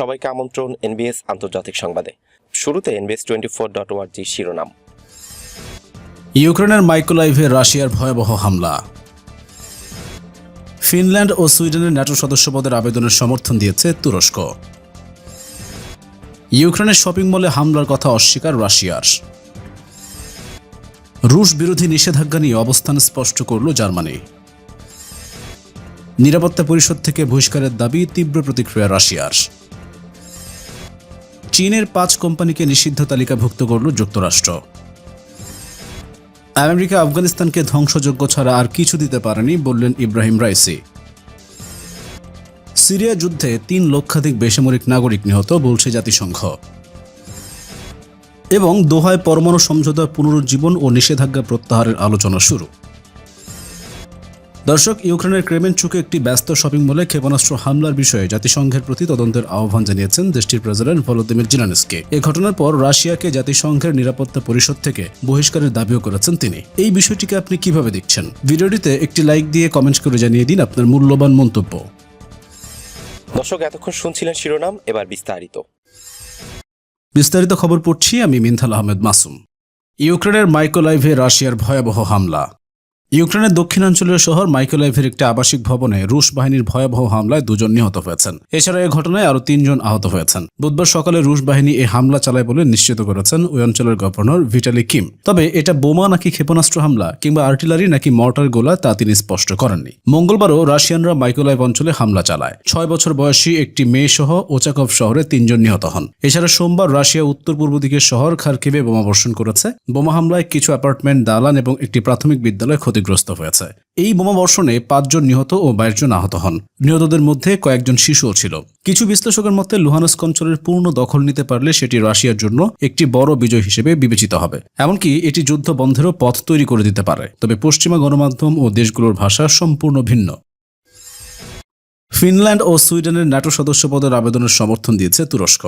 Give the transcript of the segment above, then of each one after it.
সবাইকে আমন্ত্রণ এনবিএস আন্তর্জাতিক সংবাদে। শুরুতে এনবিএস টোয়েন্টি ফোর ডট ওয়ার্জি শিরোনাম। ইউক্রেনের মাইকোলাইভে রাশিয়ার ভয়াবহ হামলা। ফিনল্যান্ড ও সুইডেনের ন্যাটো সদস্যপদের আবেদনের সমর্থন দিয়েছে তুরস্ক। ইউক্রেনের শপিং মলে হামলার কথা অস্বীকার রাশিয়ার। রুশ বিরোধী নিষেধাজ্ঞা নিয়ে অবস্থান স্পষ্ট করল জার্মানি। নিরাপত্তা পরিষদ থেকে বহিষ্কারের দাবি তীব্র প্রতিক্রিয়া রাশিয়ার। চীনের পাঁচ কোম্পানিকে নিষিদ্ধ তালিকাভুক্ত করল যুক্তরাষ্ট্র। আমেরিকা আফগানিস্তানকে ধ্বংসযোগ্য ছাড়া আর কিছু দিতে পারেনি বললেন ইব্রাহিম রাইসি। সিরিয়া যুদ্ধে তিন লক্ষাধিক বেসামরিক নাগরিক নিহত বলছে জাতিসংঘ। এবং দোহায় পরমাণু সমঝোতা পুনরুজ্জীবন ও নিষেধাজ্ঞা প্রত্যাহারের আলোচনা শুরু। দর্শক ইউক্রেনের ক্রেমেনচুকে একটি ব্যস্ত শপিং মলে ক্ষেপণাস্ত্র হামলার বিষয়ে জাতিসংঘের প্রতি তদন্তের আহ্বান জানিয়েছেন দেশটির প্রেসিডেন্ট ভলোদিমির জিলানস্কি। এ ঘটনার পর রাশিয়াকে জাতিসংঘের নিরাপত্তা পরিষদ থেকে বহিষ্কারের দাবিও করেছেন তিনি। এই বিষয়টিকে আপনি কীভাবে দেখছেন? ভিডিওটিতে একটি লাইক দিয়ে কমেন্ট করে জানিয়ে দিন আপনার মূল্যবান মন্তব্য। দর্শক এতক্ষণ শুনছিলেন শিরোনাম এবার বিস্তারিত। বিস্তারিত খবর পড়ছি আমি মিনথাল আহমেদ মাসুম। ইউক্রেনের মাইকোলাইভে রাশিয়ার ভয়াবহ হামলা। ইউক্রেনের দক্ষিণাঞ্চলীয় শহর মাইকোলাইভের একটি আবাসিক ভবনে রুশ বাহিনীর ভয়াবহ হামলায় দুজন নিহত হয়েছেন। এছাড়া এই ঘটনায় আরও তিনজন আহত হয়েছেন। বুধবার সকালে রুশ বাহিনী এই হামলা চালায় বলে নিশ্চিত করেছেন ওই অঞ্চলের গভর্নর ভিটালি কিম। তবে এটা বোমা নাকি ক্ষেপণাস্ত্র হামলা কিংবা আর্টিলারি নাকি মর্টার গোলা তা তিনি স্পষ্ট করেননি। মঙ্গলবারও রাশিয়ানরা মাইকোলাইভ অঞ্চলে হামলা চালায়। ছয় বছর বয়সী একটি মেয়ে সহ ওচাকভ শহরে তিনজন নিহত হন। এছাড়া সোমবার রাশিয়া উত্তর পূর্ব দিকের শহর খার্কিভে বোমা বর্ষণ করেছে। বোমা হামলায় কিছু অ্যাপার্টমেন্ট, দালান এবং একটি প্রাথমিক বিদ্যালয় ক্ষতিগ্রস্ত হয়েছে। এই বোমা বর্ষণে পাঁচজন নিহত ও বাইশ জন আহত হন। নিহতদের মধ্যে কয়েকজন শিশুও ছিল। কিছু বিশ্লেষকের মতে, লুহানস্ক অঞ্চলের পূর্ণ দখল নিতে পারলে সেটি রাশিয়ার জন্য একটি বড় বিজয় হিসেবে বিবেচিত হবে। এমনকি এটি যুদ্ধ বন্ধেরও পথ তৈরি করে দিতে পারে। তবে পশ্চিমা গণমাধ্যম ও দেশগুলোর ভাষা সম্পূর্ণ ভিন্ন। ফিনল্যান্ড ও সুইডেনের ন্যাটো সদস্যপদের আবেদনের সমর্থন দিয়েছে তুরস্ক।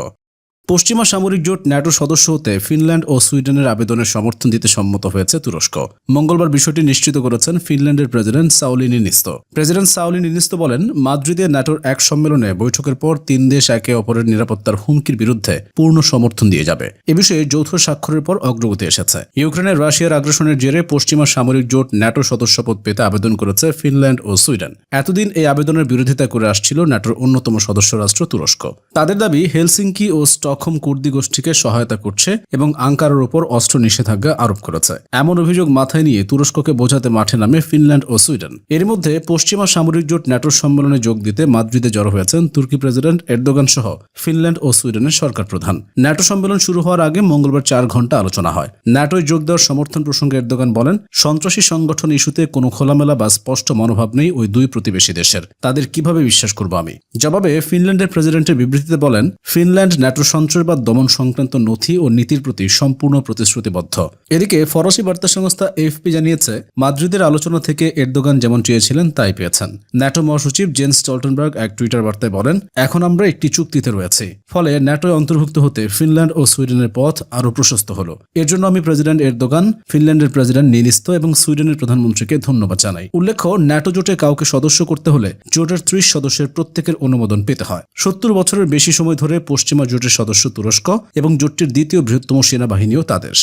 পশ্চিমা সামরিক জোট ন্যাটো সদস্য হতে ফিনল্যান্ড ও সুইডেনের আবেদনের সমর্থন দিতে সম্মত হয়েছে তুরস্ক। মঙ্গলবার বিষয়টি নিশ্চিত করেছেন ফিনল্যান্ডের president Sauli Niinisto. President Sauli Niinisto বলেন, মাদ্রিদে ন্যাটোর এক সম্মেলনে বৈঠকের পর তিন দেশ একে অপরের নিরাপত্তার হুমকির বিরুদ্ধে পূর্ণ সমর্থন দিয়ে যাবে। এ বিষয়ে যৌথ স্বাক্ষরের পর অগ্রগতি এসেছে। ইউক্রেনের রাশিয়ার আগ্রাসনের জেরে পশ্চিমা সামরিক জোট ন্যাটো সদস্যপদ পেতে আবেদন করেছে ফিনল্যান্ড ও সুইডেন। এতদিন এই আবেদনের বিরোধিতা করে আসছিল ন্যাটোর অন্যতম সদস্য রাষ্ট্র তুরস্ক। তাদের দাবি, হেলসিঙ্কি ও স্টকহোম কুর্দি গোষ্ঠীকে সহায়তা করছে এবং আঙ্কারের উপর অস্ত্র নিষেধাজ্ঞা আরোপ করেছে। এমন অভিযোগ মাথায় নিয়ে তুরস্ককে বোঝাতে মাঠে নামে ফিনল্যান্ড ও সুইডেন। এর মধ্যে পশ্চিমা সামরিক জোট ন্যাটোর সম্মেলনে যোগ দিতে মাদ্রিদে জড়ো হয়েছেন তুর্কি প্রেসিডেন্ট এরদোগান সহ ফিনল্যান্ড ও সুইডেনের সরকার প্রধান। ন্যাটো সম্মেলন শুরু হওয়ার আগে মঙ্গলবার চার ঘণ্টা আলোচনা হয়। ন্যাটোয় যোগ দেওয়ার সমর্থন প্রসঙ্গে এরদোগান বলেন, সন্ত্রাসী সংগঠন ইস্যুতে কোনো খোলামেলা বা স্পষ্ট মনোভাব নেই ওই দুই প্রতিবেশী দেশের। তাদের কীভাবে বিশ্বাস করব আমি? জবাবে ফিনল্যান্ডের প্রেসিডেন্টের বিবৃতিতে বলেন, ফিনল্যান্ড ন্যাটো সন্ত্রাসবাদ দমন সংক্রান্ত নথি ও নীতির প্রতি সম্পূর্ণ প্রতিশ্রুতিবদ্ধ। এদিকে ফরাসি বার্তা সংস্থা এফপি জানিয়েছে, মাদ্রিদের আলোচনা থেকে এরদোগান যেমন চেয়েছিলেন, তাই পেয়েছেন। ন্যাটো মহাসচিব জেন্স স্টলটেনবার্গ এক টুইটার বার্তায় বলেন, এখন আমরা একটি চুক্তিতে রয়েছি। ফলে ন্যাটোয় অন্তর্ভুক্ত হতে ফিনল্যান্ড ও সুইডেনের পথ আরও প্রশস্ত হল। এর জন্য আমি প্রেসিডেন্ট এরদোগান, ফিনল্যান্ডের প্রেসিডেন্ট নিনিস্ত এবং সুইডেনের প্রধানমন্ত্রীকে ধন্যবাদ জানাই। উল্লেখ্য, ন্যাটো জোটে কাউকে সদস্য করতে হলে জোটের ত্রিশ সদস্যের প্রত্যেকের অনুমোদন পেতে হয়। সত্তর বছরের বেশি সময় ধরে পশ্চিমা জোটের সদস্য তুরস্ক এবং জোটটির দ্বিতীয় বৃহত্তম সেনাবাহিনীও তাদের।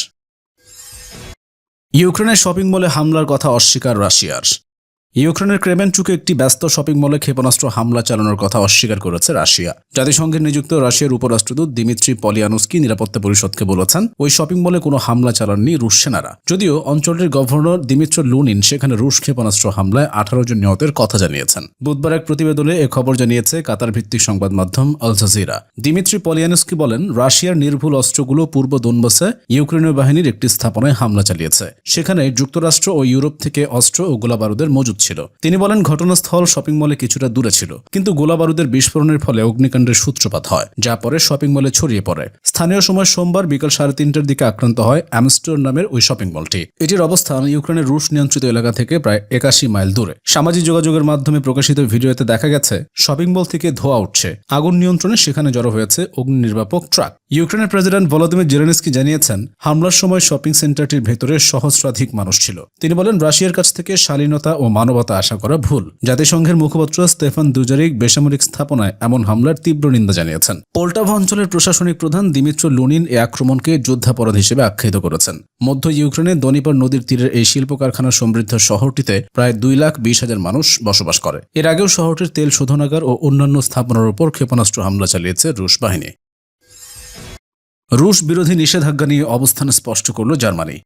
ইউক্রেনের শপিং মলে হামলার কথা অস্বীকার রাশিয়ার। ইউক্রেনের ক্রেমেনচুকে একটি ব্যস্ত শপিং মলে ক্ষেপণাস্ত্র হামলা চালানোর কথা অস্বীকার করেছে রাশিয়া। জাতিসংঘের নিযুক্ত রাশিয়ার উপরাষ্ট্রদূত দিমিত্রি পলিয়ানুস্কি নিরাপত্তা পরিষদকে বলেছেন, ওই শপিং মলে কোনো হামলা চালাননি রুশ সেনারা। যদিও অঞ্চলটির গভর্নর দিমিত্র লুনিন সেখানে রুশ ক্ষেপণাস্ত্র হামলায় আঠারো জন নিহতের কথা জানিয়েছেন। বুধবার এক প্রতিবেদনে এ খবর জানিয়েছে কাতার ভিত্তিক সংবাদ মাধ্যম আল জাজিরা। দিমিত্রি পলিয়ানুস্কি বলেন, রাশিয়ার নির্ভুল অস্ত্রগুলো পূর্ব দোনবাসে ইউক্রেনীয় বাহিনীর একটি স্থাপনায় হামলা চালিয়েছে। সেখানে যুক্তরাষ্ট্র ও ইউরোপ থেকে অস্ত্র ও গোলাবারুদের মজুদ ছিল। তিনি বলেন, ঘটনাস্থল শপিং মলে কিছুটা দূরে ছিল, কিন্তু গোলাবারুদের বিস্ফোরণের ফলে অগ্নিকাণ্ডের সূত্রপাত হয়, যা পরে শপিং মলে ছড়িয়ে পড়ে। স্থানীয় সময় সোমবার বিকাল সাড়ে তিনটার দিকে আক্রান্ত হয় অ্যামস্টোর নামের ওই শপিং মলটি। এটির অবস্থান ইউক্রেনের রুশ নিয়ন্ত্রিত এলাকা থেকে প্রায় একাশি মাইল দূরে। সামাজিক যোগাযোগের মাধ্যমে প্রকাশিত ভিডিওতে দেখা গেছে, শপিং মল থেকে ধোয়া উঠছে। আগুন নিয়ন্ত্রণে সেখানে জড়ো হয়েছে অগ্নি নির্বাপক ট্রাক। ইউক্রেনের প্রেসিডেন্ট ভলোদিমির জেলেনস্কি জানিয়েছেন, হামলার সময় শপিং সেন্টারটির ভেতরে সহস্রাধিক মানুষ ছিল। তিনি বলেন, রাশিয়ার কাছ থেকে শালীনতা ও মানব মানবতা আশা করা ভুল। জাতিসংঘের মুখপাত্র স্টেফান দুজারিক বেসামরিক স্থাপনায় এমন হামলার তীব্র নিন্দা জানিয়েছেন। পোল্টাভা অঞ্চলের প্রশাসনিক প্রধান দিমিত্র লুনিন এ আক্রমণকে যুদ্ধাপরাধ হিসেবে আখ্যায়িত করেছেন। মধ্য ইউক্রেনে দনিপার নদীর তীরের এই শিল্প কারখানা সমৃদ্ধ শহরটিতে প্রায় দুই লাখ বিশ হাজার মানুষ বসবাস করে। এর আগেও শহরটির তেল শোধনাগার ও অন্যান্য স্থাপনার উপর ক্ষেপণাস্ত্র হামলা চালিয়েছে রুশ বাহিনী। রুশ বিরোধী নিষেধাজ্ঞা নিয়ে অবস্থান স্পষ্ট করল জার্মানি।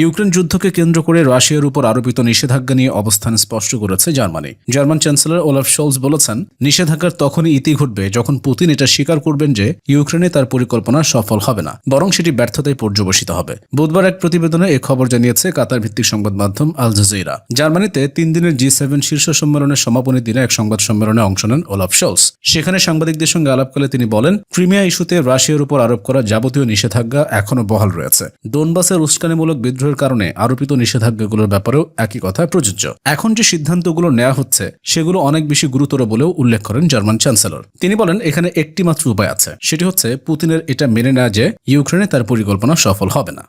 ইউক্রেন যুদ্ধকে কেন্দ্র করে রাশিয়ার উপর আরোপিত নিষেধাজ্ঞা নিয়ে অবস্থান স্পষ্ট করেছে Germany. German chancellor Olaf Scholz বলেছেন, নিষেধাজ্ঞার তখনই ইতি ঘটবে যখন পুতিন এটা স্বীকার করবেন যে ইউক্রেনে তার পরিকল্পনা সফল হবে না, বরং সেটি ব্যর্থতায় পর্যবসিত হবে। বুধবার এক প্রতিবেদনে এ খবর জানিয়েছে কাতার ভিত্তিক সংবাদ মাধ্যম আল জাজিরা। জার্মানিতে তিন দিনের জি সেভেন শীর্ষ সম্মেলনের সমাপনী দিনে এক সংবাদ সম্মেলনে অংশ নেন ওলাফ শোলস সেখানে সাংবাদিকদের সঙ্গে আলাপকালে তিনি বলেন, ক্রিমিয়া ইস্যুতে রাশিয়ার উপর আরোপ করা যাবতীয় নিষেধাজ্ঞা এখনও বহাল রয়েছে। ডোনবাসের উস্কানিমূলক বিদ্রোহের কারণে আরোপিত নিষেধাজ্ঞাগুলোর ব্যাপারেও একই কথা প্রযোজ্য। এখন যে সিদ্ধান্তগুলো নেওয়া হচ্ছে, সেগুলো অনেক বেশি গুরুতর বলেও উল্লেখ করেন জার্মান চ্যান্সেলর। তিনি বলেন, এখানে একটি মাত্র উপায় আছে। সেটি হচ্ছে, পুতিনের এটা মেনে নেওয়া যে, ইউক্রেনে তার পরিকল্পনা সফল হবে না।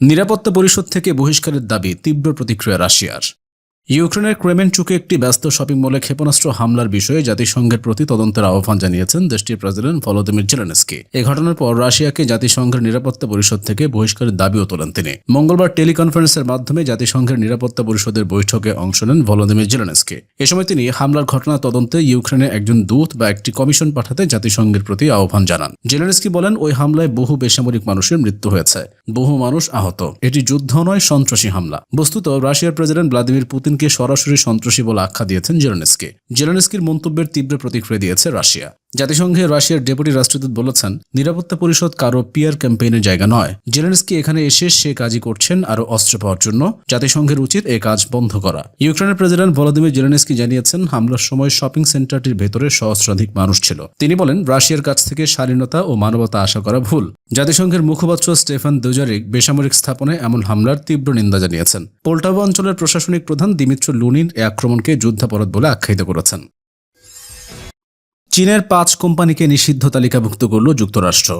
নিরাপত্তা পরিষদ থেকে বহিষ্কারের দাবি তীব্র প্রতিক্রিয়া রাশিয়ার। ইউক্রেনের ক্রেমেনচুকে একটি ব্যস্ত শপিং মলে ক্ষেপণাস্ত্র হামলার বিষয়ে জাতিসংঘের প্রতি তদন্তের আহ্বান জানিয়েছেন দেশটির প্রেসিডেন্ট ভলোদিমির জেলেনস্কি। এ ঘটনার পর রাশিয়াকে জাতিসংঘের নিরাপত্তা পরিষদ থেকে বহিষ্কারের দাবিও তোলেন তিনি। মঙ্গলবার টেলিকনফারেন্সের মাধ্যমে জাতিসংঘের নিরাপত্তা পরিষদের বৈঠকে অংশ নেন ভলোদিমির জেলেনস্কি। এ সময় তিনি হামলার ঘটনা তদন্তে ইউক্রেনে একজন দূত বা একটি কমিশন পাঠাতে জাতিসংঘের প্রতি আহ্বান জানান। জেলেনস্কি বলেন, ওই হামলায় বহু বেসামরিক মানুষের মৃত্যু হয়েছে। বহু মানুষ আহত। এটি যুদ্ধ নয়, সন্ত্রাসী হামলা। বস্তুত, রাশিয়ার প্রেসিডেন্ট ভ্লাদিমির পুতিনকে সরাসরি সন্ত্রাসী বলে আখ্যা দিয়েছেন জেলেনস্কি। জেলেনস্কির মন্তব্যের তীব্র প্রতিক্রিয়া দিয়েছে রাশিয়া। জাতিসংঘে রাশিয়ার ডেপুটি রাষ্ট্রদূত বলেছেন, নিরাপত্তা পরিষদ কারও পিয়ার ক্যাম্পেইনের জায়গা নয়। জেলেনস্কি এখানে এসে সে কাজই করছেন আরও অস্ত্র পাওয়ার জন্য। জাতিসংঘের উচিত এ কাজ বন্ধ করা। ইউক্রেনের প্রেসিডেন্ট ভলাদিমির জেলেনস্কি জানিয়েছেন, হামলার সময় শপিং সেন্টারটির ভেতরে সহস্রাধিক মানুষ ছিল। তিনি বলেন, রাশিয়ার কাছ থেকে স্বাধীনতা ও মানবতা আশা করা ভুল। জাতিসংঘের মুখপাত্র স্টেফান দুজারিক বেসামরিক স্থাপনে এমন হামলার তীব্র নিন্দা জানিয়েছেন। পোল্টাভা অঞ্চলের প্রশাসনিক প্রধান দিমিত্র লুনিন এ আক্রমণকে যুদ্ধাপরাধ বলে আখ্যায়িত করেছেন। চীনের পাঁচ কোম্পানিকে নিষিদ্ধ তালিকাভুক্ত করল যুক্তরাষ্ট্র।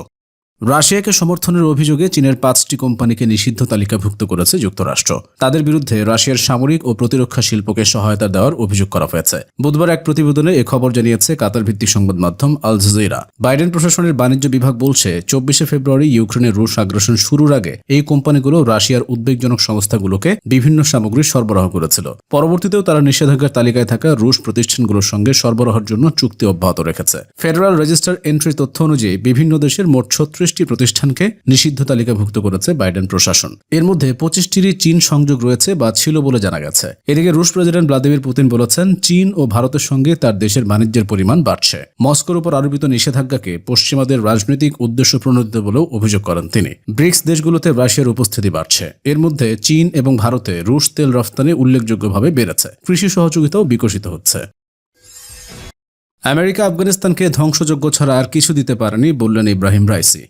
রাশিয়াকে সমর্থনের অভিযোগে চীনের পাঁচটি কোম্পানিকে নিষিদ্ধ তালিকাভুক্ত করেছে যুক্তরাষ্ট্র। তাদের বিরুদ্ধে রাশিয়ার সামরিক ও প্রতিরক্ষা শিল্পকে সহায়তা দেওয়ার অভিযোগ করা হয়েছে। বুধবার এক প্রতিবেদনে এ খবর জানিয়েছে কাতার ভিত্তিক সংবাদ মাধ্যম আল জাজিরা। বাইডেন প্রশাসনের বাণিজ্য বিভাগ বলছে, চব্বিশে ফেব্রুয়ারি ইউক্রেনের রুশ আগ্রাসন শুরুর আগে এই কোম্পানিগুলো রাশিয়ার উদ্বেগজনক সংস্থাগুলোকে বিভিন্ন সামগ্রী সরবরাহ করেছিল। পরবর্তীতেও তারা নিষেধাজ্ঞার তালিকায় থাকা রুশ প্রতিষ্ঠানগুলোর সঙ্গে সরবরাহের জন্য চুক্তি অব্যাহত রেখেছে। ফেডারেল রেজিস্টার এন্ট্রি তথ্য অনুযায়ী বিভিন্ন দেশের মোট ছত্রিশটি প্রতিষ্ঠানকে নিষিদ্ধ তালিকাভুক্ত করেছে বাইডেন প্রশাসন। এর মধ্যে পঁচিশটিরই চীন সংযোগ রয়েছে বা ছিল বলে জানা গেছে। এদিকে রুশ প্রেসিডেন্ট ভ্লাদিমির পুতিন বলেছেন, চীন ও ভারতের সঙ্গে তার দেশের বাণিজ্যের পরিমাণ বাড়ছে। মস্কোর উপর আরোপিত নিষেধাজ্ঞাকে পশ্চিমাদের রাজনৈতিক উদ্দেশ্য প্রণোদিত বলেও অভিযোগ করেন তিনি। ব্রিক্স দেশগুলোতে রাশিয়ার উপস্থিতি বাড়ছে। এর মধ্যে চীন এবং ভারতে রুশ তেল রফতানি উল্লেখযোগ্যভাবে বেড়েছে। কৃষি সহযোগিতাও বিকশিত হচ্ছে। আমেরিকা আফগানিস্তানকে ধ্বংসযোগ্য ছাড়া আর কিছু দিতে পারেনি বললেন ইব্রাহিম রাইসি।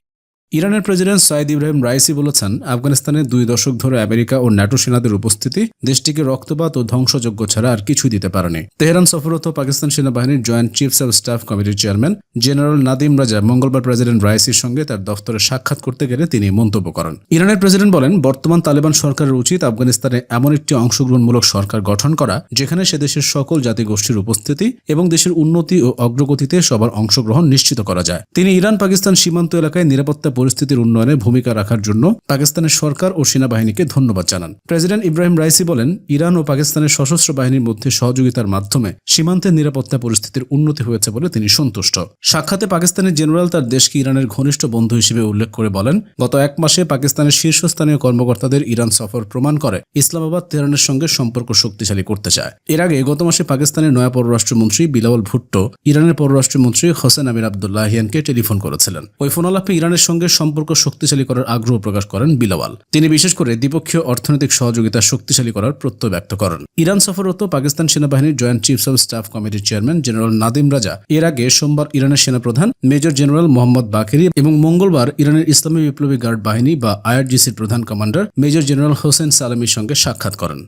ইরানের প্রেসিডেন্ট সাইদ ইব্রাহিম রাইসি বলেছেন, আফগানিস্তানে দুই দশক ধরে আমেরিকা ও ন্যাটো সেনাদের উপস্থিতি দেশটিকে রক্তপাত ও ধ্বংসযোগ্য ছাড়া আর কিছুই দিতে পারেনি। তেহরান সফররত পাকিস্তান সেনাবাহিনীর জয়েন্ট চিফস অব স্টাফ কমিটির চেয়ারম্যান জেনারেল নাদিম রাজা মঙ্গলবার প্রেসিডেন্ট রাইসির সঙ্গে তার দফতরে সাক্ষাৎ করতে গেলে তিনি মন্তব্য করেন। ইরানের প্রেসিডেন্ট বলেন, বর্তমান তালেবান সরকারের উচিত আফগানিস্তানে এমন একটি অংশগ্রহণমূলক সরকার গঠন করা, যেখানে সে দেশের সকল জাতিগোষ্ঠীর উপস্থিতি এবং দেশের উন্নতি ও অগ্রগতিতে সবার অংশগ্রহণ নিশ্চিত করা যায়। তিনি ইরান পাকিস্তান সীমান্ত এলাকায় নিরাপত্তা পরিস্থিতির উন্নয়নে ভূমিকা রাখার জন্য পাকিস্তানের সরকার ও সেনাবাহিনীকে ধন্যবাদ জানান। প্রেসিডেন্ট ইব্রাহিম রাইসি বলেন, ইরান ও পাকিস্তানের সশস্ত্র বাহিনীর মধ্যে সহযোগিতার মাধ্যমে সীমান্তের নিরাপত্তা পরিস্থিতির উন্নতি হয়েছে বলে তিনি সন্তুষ্ট। সাক্ষাতে পাকিস্তানের জেনারেল তার দেশকে ইরানের ঘনিষ্ঠ বন্ধু হিসেবে উল্লেখ করে বলেন, গত এক মাসে পাকিস্তানের শীর্ষস্থানীয় কর্মকর্তাদের ইরান সফর প্রমাণ করে ইসলামাবাদ তেহরানের সঙ্গে সম্পর্ক শক্তিশালী করতে চায়। এর আগে গত মাসে পাকিস্তানের নয়া পররাষ্ট্রমন্ত্রী বিলাওয়াল ভুট্টো, ইরানের পররাষ্ট্রমন্ত্রী হোসেন আমির আবদুল্লাহিয়ানকে টেলিফোন করেছিলেন। ওই ফোনালাপে ইরানের সঙ্গে সম্পর্ক শক্তিশালী করার আগ্রহ প্রকাশ করেন বিলাওয়াল। তিনি বিশেষ করে দ্বিপক্ষীয় অর্থনৈতিক সহযোগিতা শক্তিশালী করার প্রত্যয় ব্যক্ত করেন। ইরান সফররত পাকিস্তান সেনাবাহিনীর জয়েন্ট চিফস অব স্টাফ কমিটির চেয়ারম্যান জেনারেল নাদিম রাজা। এর আগে সোমবার ইরানের সেনাপ্রধান মেজর জেনারেল মোহাম্মদ বাকেরি এবং মঙ্গলবার ইরানের ইসলামী বিপ্লবী গার্ড বাহিনী বা আইআরজিসির প্রধান কমান্ডার মেজর জেনারেল হোসেন সালামির সঙ্গে সাক্ষাৎ করেন।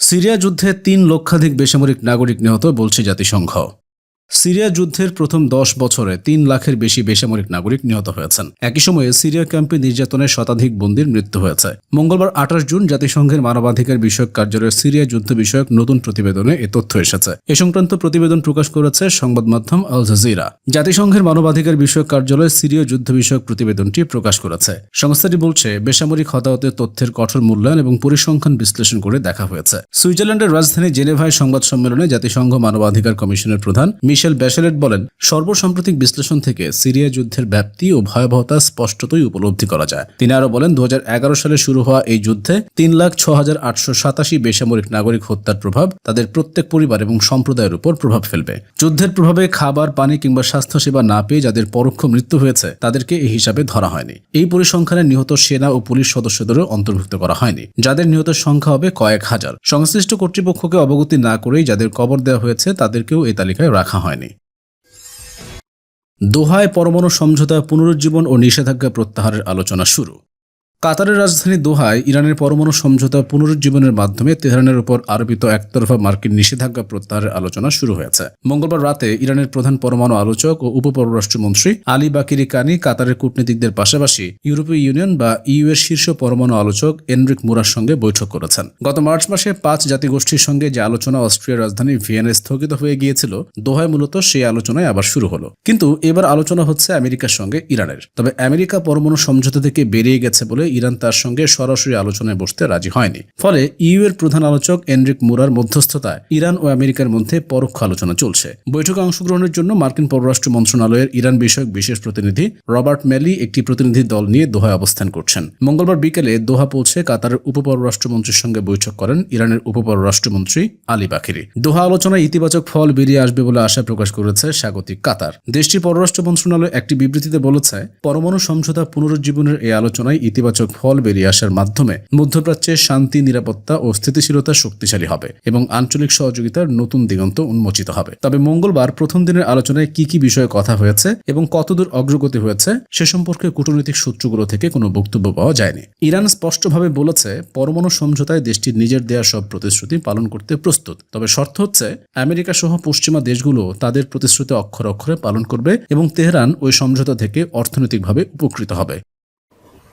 সিরিয়া যুদ্ধে তিন লক্ষাধিক বেসামরিক নাগরিক নিহত বলছে জাতিসংঘ। সিরিয়া যুদ্ধের প্রথম দশ বছরে তিন লাখের বেশি বেসামরিক নাগরিক নিহত হয়েছেন। একই সময়ে সিরিয়া ক্যাম্পে নির্যাতনের শতাধিক বন্দির মৃত্যু হয়েছে। মঙ্গলবার আঠাশ জুন জাতিসংঘের মানবাধিকার বিষয়ক কার্যালয়ের সিরিয়া যুদ্ধ বিষয়ক নতুন প্রতিবেদনে এ তথ্য এসেছে। এ সংক্রান্ত প্রতিবেদন প্রকাশ করেছে সংবাদ মাধ্যম আল জাজিরা। জাতিসংঘের মানবাধিকার বিষয়ক কার্যালয় সিরিয়া যুদ্ধ বিষয়ক প্রতিবেদনটি প্রকাশ করেছে। সংস্থাটি বলছে, বেসামরিক হতাহতের তথ্যের কঠোর মূল্যায়ন এবং পরিসংখ্যান বিশ্লেষণ করে দেখা হয়েছে। সুইজারল্যান্ডের রাজধানী জেনেভায় সংবাদ সম্মেলনে জাতিসংঘ মানবাধিকার কমিশনের প্রধান মিশেল ব্যাশেলেট বলেন, সর্বসাম্প্রতিক বিশ্লেষণ থেকে সিরিয়া যুদ্ধের ব্যাপ্তি ও ভয়াবহতা স্পষ্টতই উপলব্ধি করা যায়। তিনি আরও বলেন দু হাজার এগারো সালে শুরু হওয়া এই যুদ্ধে তিন লাখ ছ হাজার আটশো সাতাশি বেসামরিক নাগরিক হত্যার প্রভাব তাদের প্রত্যেক পরিবার এবং সম্প্রদায়ের উপর প্রভাব ফেলবে। যুদ্ধের প্রভাবে খাবার, পানি কিংবা স্বাস্থ্যসেবা না পেয়ে যাদের পরোক্ষ মৃত্যু হয়েছে, তাদেরকে এই হিসাবে ধরা হয়নি। এই পরিসংখ্যানে নিহত সেনা ও পুলিশ সদস্যদেরও অন্তর্ভুক্ত করা হয়নি। যাদের নিহতের সংখ্যা হবে কয়েক হাজার। সংশ্লিষ্ট কর্তৃপক্ষকে অবগতি না করেই যাদের কবর দেওয়া হয়েছে, তাদেরকেও এই তালিকায় রাখা হয়নি। দোহায় পরমাণু সমঝোতা পুনরুজ্জীবন ও নিষেধাজ্ঞা প্রত্যাহারের আলোচনা শুরু। কাতারের রাজধানী দোহায় ইরানের পরমাণু সমঝোতা পুনরুজ্জীবনের মাধ্যমে তেহরানের উপর আরোপিত একতরফা মার্কিন নিষেধাজ্ঞা প্রত্যাহারের আলোচনা শুরু হয়েছে। মঙ্গলবার রাতে ইরানের প্রধান পরমাণু আলোচক ও উপপররাষ্ট্রমন্ত্রী আলী বাকিরি কানি কাতারের কূটনীতিকদের পাশাপাশি ইউরোপীয় ইউনিয়ন বা ইউ এর শীর্ষ পরমাণু আলোচক এনরিক মুরার সঙ্গে বৈঠক করেছেন। গত মার্চ মাসে পাঁচ জাতিগোষ্ঠীর সঙ্গে যে আলোচনা অস্ট্রিয়ার রাজধানী ভিয়েনায় স্থগিত হয়ে গিয়েছিল, দোহায় মূলত সেই আলোচনায় আবার শুরু হলো। কিন্তু এবার আলোচনা হচ্ছে আমেরিকার সঙ্গে ইরানের। তবে আমেরিকা পরমাণু সমঝোতা থেকে বেরিয়ে গেছে বলে ইরান তার সঙ্গে সরাসরি আলোচনায় বসতে রাজি হয়নি। ফলে ইউ এর প্রধান আলোচক এনরিক মুরার মধ্যস্থতায় ইরান ও আমেরিকার মধ্যে পরোক্ষ আলোচনা চলছে। বৈঠকে অংশগ্রহণের জন্য মার্কিন পররাষ্ট্র মন্ত্রণালয়ের ইরান বিষয়ক বিশেষ প্রতিনিধি রবার্ট মেলি একটি প্রতিনিধি দল নিয়ে দোহায় অবস্থান করছেন। মঙ্গলবার বিকেলে দোহা পৌঁছে কাতারের উপপররাষ্ট্রমন্ত্রীর সঙ্গে বৈঠক করেন ইরানের উপপররাষ্ট্রমন্ত্রী আলী বাকিরি। দোহা আলোচনায় ইতিবাচক ফল বেরিয়ে আসবে বলে আশা প্রকাশ করেছে স্বাগতিক কাতার। দেশটির পররাষ্ট্র মন্ত্রণালয় একটি বিবৃতিতে বলেছে, পরমাণু সমঝোতা পুনরুজ্জীবনের এই আলোচনায় ইতিবাচক ফল বেরিয়ে আসার মাধ্যমে মধ্যপ্রাচ্যের শান্তি, নিরাপত্তা ও স্থিতিশীলতা শক্তিশালী হবে এবং আঞ্চলিক সহযোগিতার নতুন দিগন্ত উন্মোচিত হবে। তবে মঙ্গলবার প্রথম দিনের আলোচনায় কি কি বিষয়ে কথা হয়েছে এবং কতদূর অগ্রগতি হয়েছে সে সম্পর্কে কূটনৈতিক সূত্রগুলো থেকে কোনো বক্তব্য পাওয়া যায়নি। ইরান স্পষ্টভাবে বলেছে, পরমাণু সমঝোতায় দেশটির নিজের দেয়া সব প্রতিশ্রুতি পালন করতে প্রস্তুত। তবে শর্ত হচ্ছে, আমেরিকা সহ পশ্চিমা দেশগুলো তাদের প্রতিশ্রুতি অক্ষরে অক্ষরে পালন করবে এবং তেহরান ওই সমঝোতা থেকে অর্থনৈতিকভাবে উপকৃত হবে।